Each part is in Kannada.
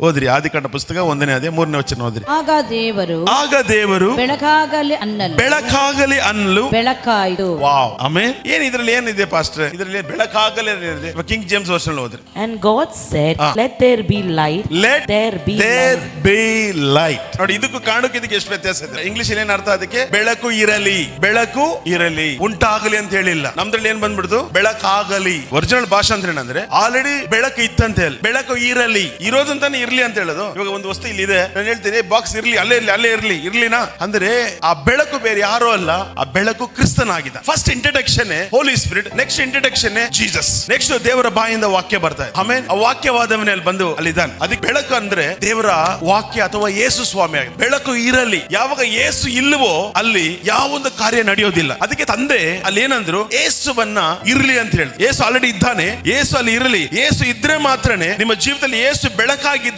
ಓದ್ರಿ ಆದಿಕಾಂಡ ಪುಸ್ತಕ ಒಂದನೇ ಅದೇ ಮೂರನೇ ವಚನ ಓದ್ರಿ. ಆಗ ದೇವರು ಆಗ ದೇವರು ಬೆಳಕಾಗಲಿ ಅನ್ನಲು. ಬೆಳಕಾಗಲಿ ಅನ್ನಲು. ಬೆಳಕಾಯ್ತು. ವಾವ್. ಆಮೇಲೆ ಏನ್ ಇದ್ರಲ್ಲಿ ಏನಿದೆ ಪಾಸ್ಟರ್? ಇದ್ರಲ್ಲಿ ಬೆಳಕಾಗಲಿ ಏನಿದೆ? ಕಿಂಗ್ ಜೇಮ್ಸ್ ವರ್ಷನ್ ಓದ್ರಿ. And God said, Ah. Let there be light. Let There be there light. Be light ನೋಡಿ ಇದಕ್ಕೂ ಕಾಣಕ್ಕೆ ಇದಕ್ಕೆ ಎಷ್ಟು ವ್ಯತ್ಯಾಸ ಇದೆ? ಇಂಗ್ಲಿಷ್ ಏನ್ ಅರ್ಥ ಅದಕ್ಕೆ? ಬೆಳಕು ಇರಲಿ. ಬೆಳಕು ಇರಲಿ. ಉಂಟಾಗಲಿ ಅಂತ ಹೇಳಿಲ್ಲ. ನಮ್ದ್ರಲ್ಲಿ ಏನ್ ಬಂದ್ಬಿಡ್ತು? ಬೆಳಕಾಗಲಿ. ಒರಿಜಿನಲ್ ಭಾಷೆ ಅಂದ್ರೆ ಏನಂದ್ರೆ ಆಲ್ರೆಡಿ ಬೆಳಕು ಇತ್ತಂತ ಹೇಳಿ ಬೆಳಕು ಇರಲಿ. ಇರೋದಂತಾನೆ ಇರ್ಲಿ ಅಂತ ಹೇಳೋದು. ಇವಾಗ ಒಂದು ವಸ್ತು ಇಲ್ಲಿ ಇದೆ ನಾನು ಹೇಳ್ತೀನಿ ಬಾಕ್ಸ್ ಇರ್ಲಿ ಅಲ್ಲೇ ಇರ್ಲಿ ಅಲ್ಲೇ ಇರ್ಲಿ ಇರ್ಲಿನಾ? ಅಂದ್ರೆ ಆ ಬೆಳಕು ಬೇರೆ ಯಾರೋ ಅಲ್ಲ ಆ ಬೆಳಕು ಕ್ರಿಸ್ತನಾಗಿದ್ದ first introduction Holy Spirit next introduction Jesus next ದೇವರ ಬಾಯಿಂದ ವಾಕ್ಯ ಬರ್ತಾ ಇದೆ. ಆಮೇಲೆ ಆ ವಾಕ್ಯವಾದವನೇ ಅಲ್ಲಿ ಬಂದು ಅಲ್ಲಿದ್ದಾನೆ. ಅದಕ್ಕೆ ಬೆಳಕು ಅಂದ್ರೆ ದೇವರ ವಾಕ್ಯ ಅಥವಾ ಯೇಸು ಸ್ವಾಮಿ ಆಗಿದೆ. ಬೆಳಕು ಇರಲಿ. ಯಾವಾಗ ಯೇಸು ಇಲ್ಲವೋ ಅಲ್ಲಿ ಯಾವೊಂದು ಕಾರ್ಯ ನಡೆಯೋದಿಲ್ಲ. ಅದಕ್ಕೆ ತಂದೆ ಅಲ್ಲಿ ಏನಂದ್ರು ಯೇಸುವನ್ನ ಇರ್ಲಿ ಅಂತ ಹೇಳಿ ಯೇಸು ಆಲ್ರೆಡಿ ಇದ್ದಾನೆ. ಏಸು ಅಲ್ಲಿ ಇರಲಿ. ಏಸು ಇದ್ರೆ ಮಾತ್ರನೇ ನಿಮ್ಮ ಜೀವಿತದಲ್ಲಿ ಯೇಸು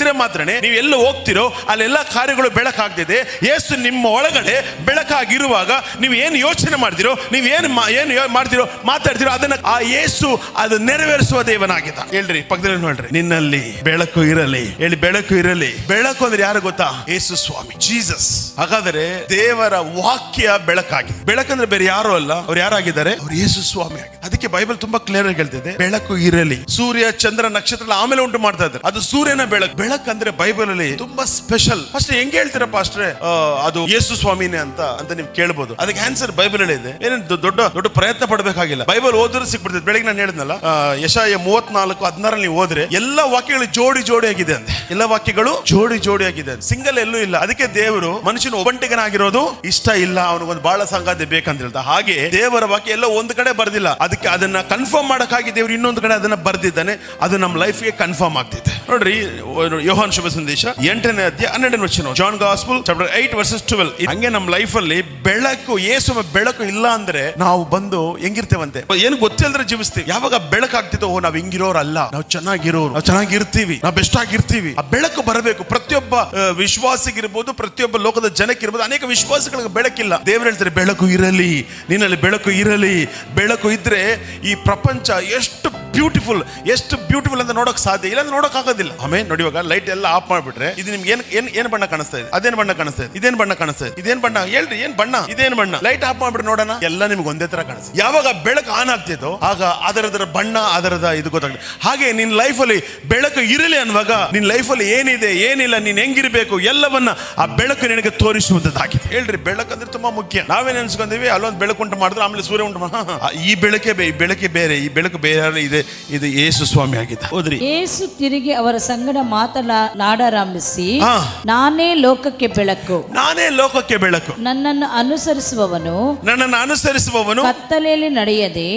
ಬೆಳಕಾಗಿದ್ರೆ ಮಾತ್ರನೇ ನೀವು ಎಲ್ಲ ಹೋಗ್ತಿರೋ ಅಲ್ಲೆಲ್ಲ ಕಾರ್ಯಗಳು ಬೆಳಕಾಗ್ತಿದೆ. ಯೇಸು ನಿಮ್ಮ ಒಳಗಡೆ ಬೆಳಕಾಗಿರುವಾಗ ನೀವು ಏನು ಯೋಚನೆ ಮಾಡ್ತಿರೋ, ನೀವು ಏನು ಏನು ಮಾಡ್ತಿರೋ, ಮಾತಾಡ್ತಿರೋ ಅದನ್ನ ಆ ಯೇಸು ಅದು ನೆರವೇರಿಸುವ ದೇವನಾಗಿದ್ದ ಹೇಳ್ರಿ ಪಕ್ಕದಲ್ಲಿ ನೋಡ್ರಿ. ನಿನ್ನಲ್ಲಿ ಬೆಳಕು ಇರಲಿ. ಹೇಳಿ, ಬೆಳಕು ಇರಲಿ. ಬೆಳಕು ಅಂದ್ರೆ ಯಾರು ಗೊತ್ತಾ? ಯೇಸು ಸ್ವಾಮಿ, ಜೀಸಸ್. ಹಾಗಾದರೆ ದೇವರ ವಾಕ್ಯ ಬೆಳಕಾಗಿದೆ. ಬೆಳಕಂದ್ರೆ ಬೇರೆ ಯಾರು ಅಲ್ಲ. ಅವ್ರು ಯಾರಾಗಿದ್ದಾರೆ? ಅವ್ರು ಯೇಸು ಸ್ವಾಮಿ ಆಗಿದೆ ಅದಕ್ಕೆ ಬೈಬಲ್ ತುಂಬಾ ಕ್ಲಿಯರ್ ಆಗಿ ಹೇಳ್ತಿದೆ. ಬೆಳಕು ಇರಲಿ. ಸೂರ್ಯ, ಚಂದ್ರ, ನಕ್ಷತ್ರ ಆಮೇಲೆ ಉಂಟು ಮಾಡ್ತಾ ಇದ್ದಾರೆ. ಅದು ಸೂರ್ಯನ ಬೆಳಕು ಬೆಳಕಂದ್ರೆ ಬೈಬಲ್ ಅಲ್ಲಿ ತುಂಬಾ ಸ್ಪೆಷಲ್ ಫಸ್ಟ್ ಹೆಂಗ್ ಹೇಳ್ತೀರಾ ಪಾಸ್ಟ್ರೆ? ಅದು ಯೇಸು ಸ್ವಾಮಿನೇ ಅಂತ ಅಂತ ನೀವು ಕೇಳ್ಬೋದು. ಅದಕ್ಕೆ ಆನ್ಸರ್ ಬೈಬಲ್ ಅಲ್ಲಿ ಇದೆ. ಏನೇನು ದೊಡ್ಡ ದೊಡ್ಡ ಪ್ರಯತ್ನ ಪಡಬೇಕಾಗಿಲ್ಲ. ಬೈಬಲ್ ಓದಿದ್ರೆ ಸಿಕ್ಬಿಡ್ತದೆ. ಬೆಳಗ್ಗೆ ನಾನು ಹೇಳಿದ್ನಲ್ಲ ಯಶಾಯ ಮೂವತ್ನಾಲ್ಕು ಹದಿನಾರಲ್ಲಿ ನೀವು ಓದ್ರೆ ಎಲ್ಲ ವಾಕ್ಯಗಳು ಜೋಡಿ ಜೋಡಿ ಆಗಿದೆ ಅಂತ ಎಲ್ಲ ವಾಕ್ಯಗಳು ಜೋಡಿ ಜೋಡಿ ಆಗಿದೆ ಸಿಂಗಲ್ ಎಲ್ಲೂ ಇಲ್ಲ. ಅದಕ್ಕೆ ದೇವರು ಮನುಷ್ಯನ ಒಬ್ಬಂಟಿಗನಾಗಿರೋದು ಇಷ್ಟ ಇಲ್ಲ. ಅವನಿಗೊಂದು ಬಹಳ ಸಂಗಾತಿ ಬೇಕಂತ ಹೇಳ್ತಾ. ಹಾಗೆ ದೇವರ ವಾಕ್ಯ ಎಲ್ಲ ಒಂದು ಕಡೆ ಬರ್ದಿಲ್ಲ. ಅದಕ್ಕೆ ಅದನ್ನ ಕನ್ಫರ್ಮ್ ಮಾಡಕ್ಕಾಗಿ ದೇವರು ಇನ್ನೊಂದು ಕಡೆ ಅದನ್ನ ಬರ್ದಿದ್ದಾನೆ. ಅದು ನಮ್ಮ ಲೈಫ್ಗೆ ಕನ್ಫರ್ಮ್ ಆಗ್ತಿದೆ ನೋಡ್ರಿ ಯೋಹಾನ್ ಶುಭ ಸಂದೇಶ. ಎಂಟನೇ ಅಧ್ಯಾಯ ಹನ್ನೆರಡನೇ ವಚನ. John gospel chapter eight verses twelve ಹಂಗೆ ನಮ್ಮ ಲೈಫ್ ಅಲ್ಲಿ ಬೆಳಕು ಯೇಸುವ ಬೆಳಕು ಇಲ್ಲ ಅಂದ್ರೆ ನಾವು ಬಂದು ಹೆಂಗಿರ್ತೇವಂತೆ? ಏನು ಗೊತ್ತಿಲ್ಲದ್ರೆ ಜೀವಿಸ್ತೀವಿ. ಯಾವಾಗ ಬೆಳಕಾಗ್ತಿದ್ದೋ ಓ, ನಾವ್ ಹಿಂಗಿರೋರಲ್ಲ. ನಾವು ಚೆನ್ನಾಗಿರೋರು. ನಾವು ಚೆನ್ನಾಗಿರ್ತೀವಿ. ನಾವು ಬೆಸ್ಟ್ ಆಗಿರ್ತೀವಿ. ಆ ಬೆಳಕು ಬರಬೇಕು. ಪ್ರತಿಯೊಬ್ಬ ವಿಶ್ವಾಸಿಗಿರ್ಬೋದು, ಪ್ರತಿಯೊಬ್ಬ ಲೋಕದ ಜನಕ್ಕಿರ್ಬೋದು, ಅನೇಕ ವಿಶ್ವಾಸಗಳಿಗೆ ಬೆಳಕಿಲ್ಲ. ದೇವರು ಹೇಳ್ತಾರೆ, ಬೆಳಕು ಇರಲಿ. ನಿನ್ನಲ್ಲಿ ಬೆಳಕು ಇರಲಿ. ಬೆಳಕು ಇದ್ರೆ ಈ ಪ್ರಪಂಚ ಎಷ್ಟು ಬ್ಯೂಟಿಫುಲ್, ಎಷ್ಟು ಬ್ಯೂಟಿಫುಲ್ ಅಂತ ನೋಡಕ್ ಸಾಧ್ಯ ಇಲ್ಲ ನೋಡಕ್ ಆಗೋದಿಲ್ಲ. ಆಮೇಲೆ ನೋಡಿ ಇವಾಗ ಲೈಟ್ ಎಲ್ಲ ಆಫ್ ಮಾಡ್ಬಿಟ್ರೆ, ಇದು ನಿಮ್ಗೆ ಏನ್ ಏನ್ ಏನ್ ಬಣ್ಣ ಕಾಣಿಸ್ತಾ ಇದೆ? ಅದೇನ್ ಬಣ್ಣ ಕಾಣಿಸ್ತಾ ಇದೆ? ಇದೇನ್ ಬಣ್ಣ ಕಾಣಿಸ್ತಾ ಇದೆ? ಇದೇನ್ ಬಣ್ಣ? ಹೇಳ್ರಿ, ಏನ್ ಬಣ್ಣ? ಇದೇನ್ ಬಣ್ಣ? ಲೈಟ್ ಆಫ್ ಮಾಡ್ಬಿಟ್ಟು ನೋಡೋಣ. ಎಲ್ಲ ನಿಮ್ಗೆ ಒಂದೇ ತರ ಕಾಣಿಸ್ತದೆ ಯಾವಾಗ ಬೆಳಕು ಆನ್ ಆಗ್ತಿದ್ದೋ ಆಗ ಅದರದರ ಬಣ್ಣ, ಅದರದ ಇದು ಗೊತ್ತಾಗ್ತದೆ. ಹಾಗೆ ನಿನ್ ಲೈಫಲ್ಲಿ ಬೆಳಕು ಇರಲಿ ಅನ್ನುವಾಗ, ನಿನ್ ಲೈಫಲ್ಲಿ ಏನಿದೆ, ಏನಿಲ್ಲ, ನೀನ್ ಹೆಂಗಿರ್ಬೇಕು, ಎಲ್ಲವನ್ನ ಆ ಬೆಳಕು ನಿನಗೆ ತೋರಿಸುವಂತದ್ದಾಗಿದೆ. ಹೇಳ್ರಿ, ಬೆಳಕು ಅಂದ್ರೆ ತುಂಬಾ ಮುಖ್ಯ. ನಾವೇನ್ ಅನ್ಸ್ಕೊಂತೀವಿ ಅಲ್ಲೊಂದು ಬೆಳಕು ಉಂಟು ಮಾಡಿದ್ರೆ ಆಮೇಲೆ ಸೂರ್ಯ ಉಂಟು ಈ ಬೆಳಕೆ ಈ ಬೆಳಕೆ ಬೇರೆ, ಈ ಬೆಳಕು ಬೇರೆ ಇದೆ ಇದು ಯೇಸು ಸ್ವಾಮಿ ಆಗಿದೆ ಹೋದ್ರಿ. ಯೇಸು ತಿರುಗಿ ಅವರ ಸಂಗಡ ಮಾತನಾಡಾರಂಭಿಸಿ. ನಾನೇ ಲೋಕಕ್ಕೆ ಬೆಳಕು. ನಾನೇ ಲೋಕಕ್ಕೆ ಬೆಳಕು. ನನ್ನನ್ನು ಅನುಸರಿಸುವವನು ನನ್ನನ್ನು ಅನುಸರಿಸುವವನು ಕತ್ತಲೆಯಲ್ಲಿ ನಡೆಯದೆ.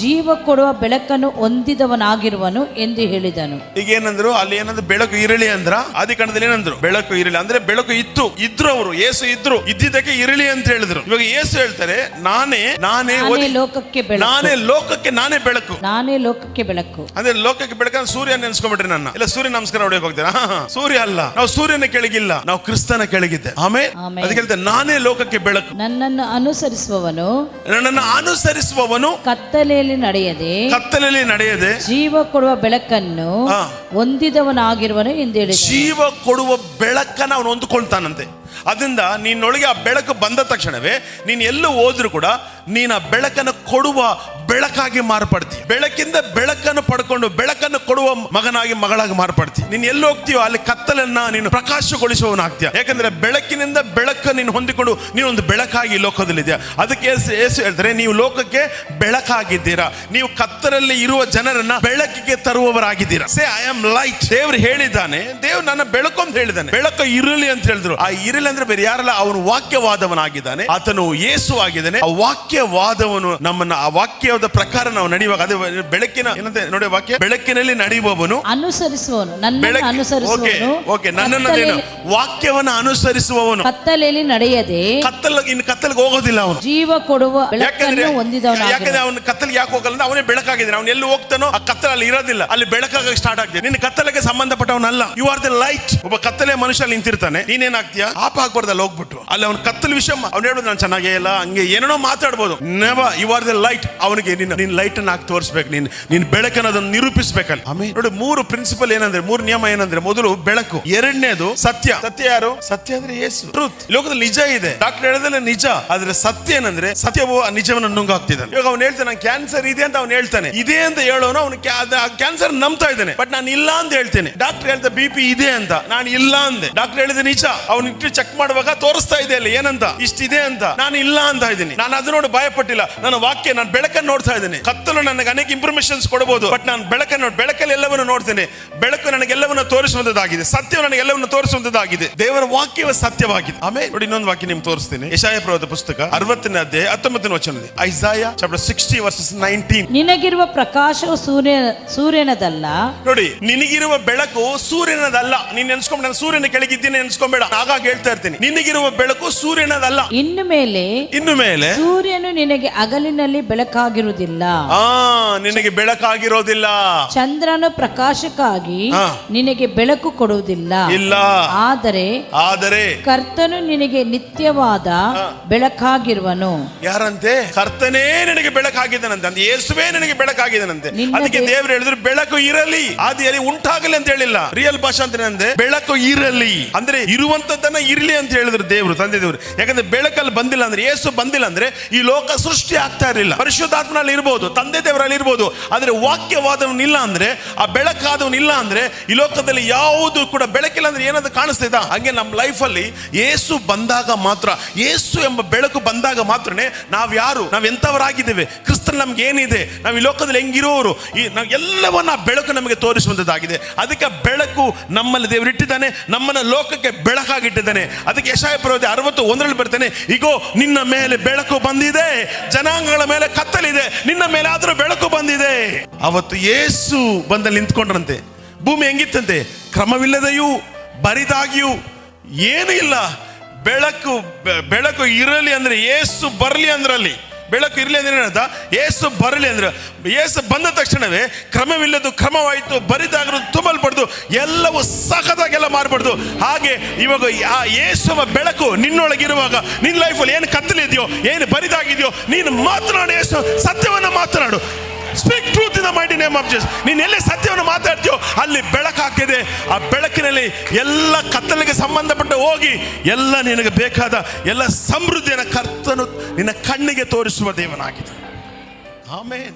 ಜೀವ ಕೊಡುವ ಬೆಳಕನ್ನು ಹೊಂದಿದವನಾಗಿರುವನು ಎಂದು ಹೇಳಿದನು. ಈಗ ಏನಂದ್ರು ಅಲ್ಲಿ ಏನಂದ್ರೆ ಬೆಳಕು ಇರಲಿ ಅಂದ್ರ ಆದಿಕಾಂಡದಲ್ಲಿ ಏನಂದ್ರು ಬೆಳಕು ಇರಲಿ ಅಂದ್ರೆ ಬೆಳಕು ಇತ್ತು ಇದ್ರು ಅವರು ಏಸು ಇದ್ರು ಇದ್ದಿದ್ದಕ್ಕೆ ಇರಲಿ ಅಂತ ಹೇಳಿದ್ರು. ಇವಾಗ ಏಸು ಹೇಳ್ತಾರೆ ನಾನೇ ನಾನೇ ನಾನೇ ಲೋಕಕ್ಕೆ ಬೆಳಕು. ನಾನೇ ಲೋಕಕ್ಕೆ ನಾನೇ ಬೆಳಕು. ನಾನೇ ಲೋಕಕ್ಕೆ ಬೆಳಕು. ಅಂದ್ರೆ ಲೋಕಕ್ಕೆ ಬೆಳಕಂದ್ರೆ ಸೂರ್ಯ ನೆನ್ಸ್ಕೊಂಡ್ಬಿಟ್ರಿ ನನ್ನ. ಇಲ್ಲ ಸೂರ್ಯ ನಮಸ್ಕಾರ ಹೊಡೆಯಕ್ ಹೋಗ್ತೀರಾ. ಸೂರ್ಯ ಅಲ್ಲ. ನಾವು ಸೂರ್ಯನ ಕೆಳಗಿಲ್ಲ. ನಾವು ಕ್ರಿಸ್ತನ ಕೆಳಗಿದ್ದೆ. ಆಮೇಲೆ ಆಮೇಲೆ. ಅದಕ್ಕೆ ಹೇಳ್ತಾರೆ ನಾನೇ ಲೋಕಕ್ಕೆ ಬೆಳಕು. ನನ್ನನ್ನು ಅನುಸರಿಸುವವನು ನನ್ನನ್ನು ಅನುಸರಿಸುವವನು ಕತ್ತಲೆಯಲ್ಲಿ ನಡೆಯದೆ ಕತ್ತಲಲ್ಲಿ ನಡೆಯದೆ ಜೀವ ಕೊಡುವ ಬೆಳಕನ್ನು ಹಾ. ಹೊಂದಿದವನಾಗಿರುವನು ಎಂದು ಹೇಳಿ ಜೀವ ಕೊಡುವ ಬೆಳಕನ್ನ ಅವನು ಹೊಂದಿಕೊಳ್ತಾನಂತೆ. ಅದರಿಂದ ನಿನ್ನೊಳಗೆ ಆ ಬೆಳಕು ಬಂದ ತಕ್ಷಣವೇ ನೀನು ಎಲ್ಲೂ ಹೋದ್ರೂ ಕೂಡ ನೀನು ಆ ಬೆಳಕನ್ನು ಕೊಡುವ ಬೆಳಕಾಗಿ ಮಾರ್ಪಡ್ತಿ. ಬೆಳಕಿಂದ ಬೆಳಕನ್ನು ಪಡ್ಕೊಂಡು ಬೆಳಕನ್ನು ಕೊಡುವ ಮಗನಾಗಿ ಮಗಳಾಗಿ ಮಾರ್ಪಡ್ತಿ. ನೀನು ಎಲ್ಲಿ ಹೋಗ್ತೀಯೋ ಅಲ್ಲಿ ಕತ್ತಲನ್ನ ನೀನು ಪ್ರಕಾಶಗೊಳಿಸುವವನಾಗ್ತೀಯ. ಯಾಕಂದ್ರೆ ಬೆಳಕಿನಿಂದ ಬೆಳಕು ನೀನು ಹೊಂದಿಕೊಂಡು ನೀನೊಂದು ಬೆಳಕಾಗಿ ಲೋಕದಲ್ಲಿದೆಯಾ. ಅದಕ್ಕೆ ಏಸು ಹೇಳಿದ್ರೆ ನೀವು ಲೋಕಕ್ಕೆ ಬೆಳಕಾಗಿದ್ದೀರಾ. ನೀವು ಕತ್ತಲಲ್ಲಿ ಇರುವ ಜನರನ್ನ ಬೆಳಕಿಗೆ ತರುವವರಾಗಿದ್ದೀರಾ. ಸೇ ಐ ಆಮ್ ಲೈಟ್ ದೇವ್ರು ಹೇಳಿದ್ದಾನೆ ದೇವ್ ನನ್ನ ಬೆಳಕು ಅಂತ ಹೇಳಿದ್ದಾನೆ. ಬೆಳಕು ಇರಲಿ ಅಂತ ಹೇಳಿದ್ರು. ಆ ಇರಲಿ ಅಂದ್ರೆ ಬೇರೆ ಯಾರಲ್ಲ ಅವನು ವಾಕ್ಯವಾದವನಾಗಿದ್ದಾನೆ. ಆತನು ಯೇಸು ಆಗಿದ್ದಾನೆ. ಆ ವಾಕ್ಯವಾದವನು ನಮ್ಮನ್ನ ಆ ವಾಕ್ಯದ ಪ್ರಕಾರ ನಾವು ನಡೆಯುವಾಗ ಅದೇ ಬೆಳಕಿನ ಏನಂತ ನೋಡಿ ವಾಕ್ಯ ಬೆಳಕಿನಲ್ಲಿ ನಡೆಯುವವನು. ಅನುಸರಿಸುವವನು ಓಕೆ ವಾಕ್ಯವನ್ನ ಅನುಸರಿಸುವವನು. ಕತ್ತಲೆಯಲ್ಲಿ ನಡೆಯದೆ. ಕತ್ತಲ ಇನ್ನು ಕತ್ತಲಿಗೆ ಹೋಗೋದಿಲ್ಲ ಅವನು. ಜೀವ ಕೊಡುವ ಯಾಕಂದ್ರೆ ಯಾಕಂದ್ರೆ ಅವನು ಕತ್ತಲಿಗೆ ಯಾಕೆ ಹೋಗಲ್ಲ? ಅವನೇ ಬೆಳಕಾಗಿದ್ದಾನೆ. ಅವನು ಎಲ್ಲಿ ಹೋಗ್ತಾನೋ ಆ ಕತ್ತಲಲ್ಲಿ ಇರೋದಿಲ್ಲ. ಅಲ್ಲಿ ಬೆಳಕಾಗ ಸ್ಟಾರ್ಟ್ ಆಗ್ತದೆ ನಿನ್ನ ಕತ್ತಲೆಗೆ ಸಂಬಂಧಪಟ್ಟವನಲ್ಲ. ಯು ಆರ್ ದ ಲೈಟ್ ಒಬ್ಬ ಕತ್ತಲೆ ಮನುಷ್ಯ ನಿಂತಿರ್ತಾನೆ. ನೀನೇನಾಗ್ತೀಯ? ಆ ಪಾಪ ಆಗ್ಬಾರ್ದು ಅಲ್ಲಿ ಹೋಗ್ಬಿಟ್ಟು ಅಲ್ಲಿ ಅವ್ನ ಕತ್ತಲ ವಿಷಯ ಅವ್ನು ಹೇಳೋದು ನಾನು ಚೆನ್ನಾಗೇ ಇಲ್ಲ ಹಂಗೆ ಏನೇನೋ ಮಾತಾಡ್ಬೋದು. Never you are the light ಅವನಿಗೆ ನಿನ್ನ ನಿನ್ನ ಲೈಟ್ ಅನ್ನ ಹಾಕಿ ತೋರಿಸ್ಬೇಕು ನೀನ್ ನಿನ್ ಬೆಳಕನ್ನ ಅದನ್ನ ನಿರೂಪಿಸ್ಬೇಕಲ್ಲ. ಆಮೇಲೆ ನೋಡಿ ಮೂರು ಪ್ರಿನ್ಸಿಪಲ್ ಏನಂದ್ರೆ ಮೂರು ನಿಯಮ ಏನಂದ್ರೆ ಮೊದಲು ಬೆಳಕು ಎರಡನೇದು ಸತ್ಯ. ಸತ್ಯ ಯಾರು? ಸತ್ಯ ಅಂದ್ರೆ ಯೇಸು. ಟ್ರೂತ್ ಲೋಕದಲ್ಲಿ ನಿಜ ಇದೆ. ಡಾಕ್ಟರ್ ಹೇಳೋದಲ್ಲ ನಿಜ. ಆದ್ರೆ ಸತ್ಯ ಏನಂದ್ರೆ ಸತ್ಯವು ಆ ನಿಜವನ್ನು ನುಂಗಾಗ್ತಿದ್ದಾನೆ ಇವಾಗ ಅವ್ನು ಹೇಳ್ತಾನೆ ನಂಗೆ ಕ್ಯಾನ್ಸರ್ ಇದೆ ಅಂತ ಅವ್ನು ಹೇಳ್ತಾನೆ. ಇದೆ ಅಂತ ಹೇಳೋನು ಅವನು ಕ್ಯಾನ್ಸರ್ ನಂಬ್ತಾ ಇದ್ದಾನೆ. ಬಟ್ ನಾನು ಇಲ್ಲ ಅಂತ ಹೇಳ್ತೇನೆ. ಡಾಕ್ಟರ್ ಹೇಳ್ದ ಬಿ ಪಿ ಇದೆ ಅಂತ. ನಾನು ಇಲ್ಲ ಅಂದೆ. ಡಾಕ್ಟರ್ ಹೇಳಿದ ನಿಜ. ಅವ್ನು ಇಟ್ಟು ಚೆಕ್ ಮಾಡುವಾಗ ತೋರಿಸ್ತಾ ಇದೆ ಅಲ್ಲಿ ಏನಂತ? ಇಷ್ಟಿದೆ ಅಂತ. ನಾನು ಇಲ್ಲ ಅಂತ ಇದ್ದೀನಿ. ನಾನು ಅದು ನೋಡಿ ಭಯ ಪಟ್ಟಿಲ್ಲ ನನ್ನ ವಾಕ್ಯ ನಾನು ಬೆಳಕನ್ನು ನೋಡ್ತಾ ಇದ್ದೀನಿ. ಕತ್ತಲು ನನಗೆ ಅನೇಕ ಇನ್ಫಾರ್ಮೇಶನ್ಸ್ ಕೊಡಬಹುದು ಬಟ್ ನಾನು ಬೆಳಕನ್ನು ಬೆಳಕಲ್ಲಿ ಎಲ್ಲವನ್ನು ನೋಡ್ತೇನೆ. ಬೆಳಕು ನನಗೆಲ್ಲವನ್ನು ತೋರಿಸುವಂತದ್ದಾಗಿದೆ ಸತ್ಯ ನನಗೆಲ್ಲವನ್ನು ತೋರಿಸುವಂತದ್ದಾಗಿದೆ ದೇವರ ವಾಕ್ಯವೇ ಸತ್ಯವಾಗಿದೆ. ಆಮೇಲೆ ನೋಡಿ ಇನ್ನೊಂದು ವಾಕ್ಯ ನಿಮ್ಗೆ ತೋರಿಸ್ತೀನಿ. ಯಶಾಯ ಪ್ರವಾದ ಪುಸ್ತಕ ಅರವತ್ತನೇ ಅಧ್ಯಾಯ ಹತ್ತೊಂಬತ್ತನೇ ವಚನದಲ್ಲಿ. Isaiah chapter sixty verses nineteen ನಿನಗಿರುವ ಪ್ರಕಾಶವು ಸೂರ್ಯ ಸೂರ್ಯನದಲ್ಲ. ನೋಡಿ ನಿನಗಿರುವ ಬೆಳಕು ಸೂರ್ಯನದಲ್ಲ. ನೀನ್ ನೆನ್ಸ್ಕೊಂಡ್ ನಾನು ಸೂರ್ಯನ ಕೆಳಗಿದ್ದೀನಿ ನೆನ್ಸ್ಕೊಂಬೇಡ. ಆಗಾಗ ಹೇಳ್ತಾ ಇರ್ತೀನಿ ನಿನಗಿರುವ ಬೆಳಕು ಸೂರ್ಯನದಲ್ಲ. ಇನ್ನು ಮೇಲೆ ಇನ್ನು ಮೇಲೆ ಸೂರ್ಯನು ನಿನಗೆ ಅಗಲಿನಲ್ಲಿ ಬೆಳಕಾಗಿರುವುದಿಲ್ಲ. ಆ ನಿನಗೆ ಬೆಳಕಾಗಿರೋದಿಲ್ಲ. ಚಂದ್ರನು ಪ್ರಕಾಶಕ್ಕಾಗಿ ಹಾ. ನಿನಗೆ ಬೆಳಕು ಕೊಡುವುದಿಲ್ಲ. ಇಲ್ಲ. ಆದರೆ ಆದರೆ ಕರ್ತನು ನಿನಗೆ ನಿತ್ಯವಾದ ಬೆಳಕಾಗಿರುವನು. ಯಾರಂತೆ? ಕರ್ತನೇ ನಿನಗೆ ಬೆಳಕಾಗಿದ್ದಾನಂತೆ. ಅಂದ್ರೆ ಯೇಸುವೆ ನಿನಗೆ ಬೆಳಕಾಗಿದ್ದಾನಂತೆ. ನಿನ್ನ ಅದಕ್ಕೆ ದೇವರು ಹೇಳಿದ್ರು ಬೆಳಕು ಇರಲಿ. ಆದಿಯಲ್ಲಿ ಉಂಟಾಗಲಿ ಅಂತ ಹೇಳಿಲ್ಲ. ರಿಯಲ್ ಭಾಷಾ ಅಂತನಂದ್ರೆ ಬೆಳಕು ಇರಲಿ. ಅಂದ್ರೆ ಇರುವಂತದ್ದನ್ನ ಇರಲಿ ಅಂತ ಹೇಳಿದ್ರು ದೇವರು, ತಂದೆ ದೇವರು. ಯಾಕಂದ್ರೆ ಬೆಳಕಲ್ಲಿ ಬಂದಿಲ್ಲ ಅಂದ್ರೆ ಯೇಸು ಬಂದಿಲ್ಲ ಅಂದ್ರೆ ಈ ಲೋಕ ಸೃಷ್ಟಿ ಆಗ್ತಾ ಇರಲಿಲ್ಲ. ಪರಿಶುದ್ಧಾತ್ಮನಲ್ಲಿ ಇರ್ಬೋದು, ತಂದೆ ದೇವರಲ್ಲಿ ಇರ್ಬೋದು, ಆದರೆ ವಾಕ್ಯವಾದವನ್ ಇಲ್ಲ ಅಂದ್ರೆ, ಆ ಬೆಳಕಾದವನಿಲ್ಲ ಅಂದ್ರೆ, ಈ ಲೋಕದಲ್ಲಿ ಯಾವುದು ಕೂಡ ಬೆಳಕಿಲ್ಲ ಅಂದ್ರೆ ಏನಾದ್ರು ಕಾಣಿಸ್ತಿದ ಹಾಗೆ ನಮ್ಮ ಲೈಫಲ್ಲಿ ಏಸು ಬಂದಾಗ ಮಾತ್ರ, ಏಸು ಎಂಬ ಬೆಳಕು ಬಂದಾಗ ಮಾತ್ರನೇ ನಾವು ಯಾರು? ನಾವು ಎಂಥವರಾಗಿದ್ದೇವೆ? ಕ್ರಿಸ್ತನ್ ನಮ್ಗೆ ಏನಿದೆ? ನಾವು ಈ ಲೋಕದಲ್ಲಿ ಹೆಂಗಿರೋರು? ಈ ನಾವು ಎಲ್ಲವನ್ನ ಬೆಳಕು ನಮಗೆ ತೋರಿಸುವಂತದ್ದಾಗಿದೆ ಅದಕ್ಕೆ ಬೆಳಕು ನಮ್ಮಲ್ಲಿ ದೇವರು ಇಟ್ಟಿದ್ದಾನೆ, ನಮ್ಮನ್ನ ಲೋಕಕ್ಕೆ ಬೆಳಕಾಗಿಟ್ಟಿದ್ದಾನೆ. ಅದಕ್ಕೆ ಯಶಾಯ ಪರ್ವತ ಅರವತ್ತು ಒಂದರಲ್ಲಿ ಬರ್ತೇನೆ ಈಗೋ ನಿನ್ನ ಮೇಲೆ ಬೆಳಕು ಬಂದಿದೆ, ಜನಾಂಗಗಳ ಮೇಲೆ ಕತ್ತಲಿದೆ, ನಿನ್ನ ಮೇಲೆ ಆದರೂ ಬೆಳಕು ಬಂದಿದೆ. ಅವತ್ತು ಏಸು ಬಂದಲ್ಲಿ ನಿಂತ್ಕೊಂಡ್ರಂತೆ. ಭೂಮಿ ಹೆಂಗಿತ್ತಂತೆ? ಕ್ರಮವಿಲ್ಲದೆಯೂ, ಬರಿದಾಗಿಯೂ, ಏನೂ ಇಲ್ಲ. ಬೆಳಕು ಬೆಳಕು ಇರಲಿ ಅಂದ್ರೆ ಏಸು ಬರಲಿ ಅಂದ್ರಲ್ಲಿ. ಬೆಳಕು ಇರಲಿ ಅಂದ್ರೆ ಏನಂತ ಏಸು ಬರಲಿ ಅಂದ್ರೆ, ಏಸು ಬಂದ ತಕ್ಷಣವೇ ಕ್ರಮವಿಲ್ಲದ್ದು ಕ್ರಮವಾಯಿತು ಬರಿದಾಗಲು ತುಂಬಲ್ಪಡ್ದು, ಎಲ್ಲವೂ ಸಖತ್ತಾಗೆಲ್ಲ ಮಾರ್ಬಾರ್ದು ಹಾಗೆ ಇವಾಗ ಆ ಯೇಸುವ ಬೆಳಕು ನಿನ್ನೊಳಗಿರುವಾಗ, ನಿನ್ನ ಲೈಫಲ್ಲಿ ಏನು ಕತ್ತಲಿದೆಯೋ, ಏನು ಬರಿದಾಗಿದೆಯೋ, ನೀನು ಮಾತನಾಡು ಯೇಸು ಸತ್ಯವನ್ನು ಮಾತನಾಡು. Speak truth in mind name of Jesus ನೀನು ಎಲ್ಲಿ ಸತ್ಯವನ್ನು ಮಾತಾಡ್ತೀಯೋ ಅಲ್ಲಿ ಬೆಳಕು ಹಾಕಿದೆ. ಆ ಬೆಳಕಿನಲ್ಲಿ ಎಲ್ಲ ಕತ್ತಲಿಗೆ ಸಂಬಂಧಪಟ್ಟ ಹೋಗಿ ಎಲ್ಲ ನಿನಗೆ ಬೇಕಾದ ಎಲ್ಲ ಸಮೃದ್ಧಿಯನ್ನು ಕರ್ತನು ನಿನ್ನ ಕಣ್ಣಿಗೆ ತೋರಿಸುವ ದೇವನಾಗಿದೆ. ಆಮೇಲೆ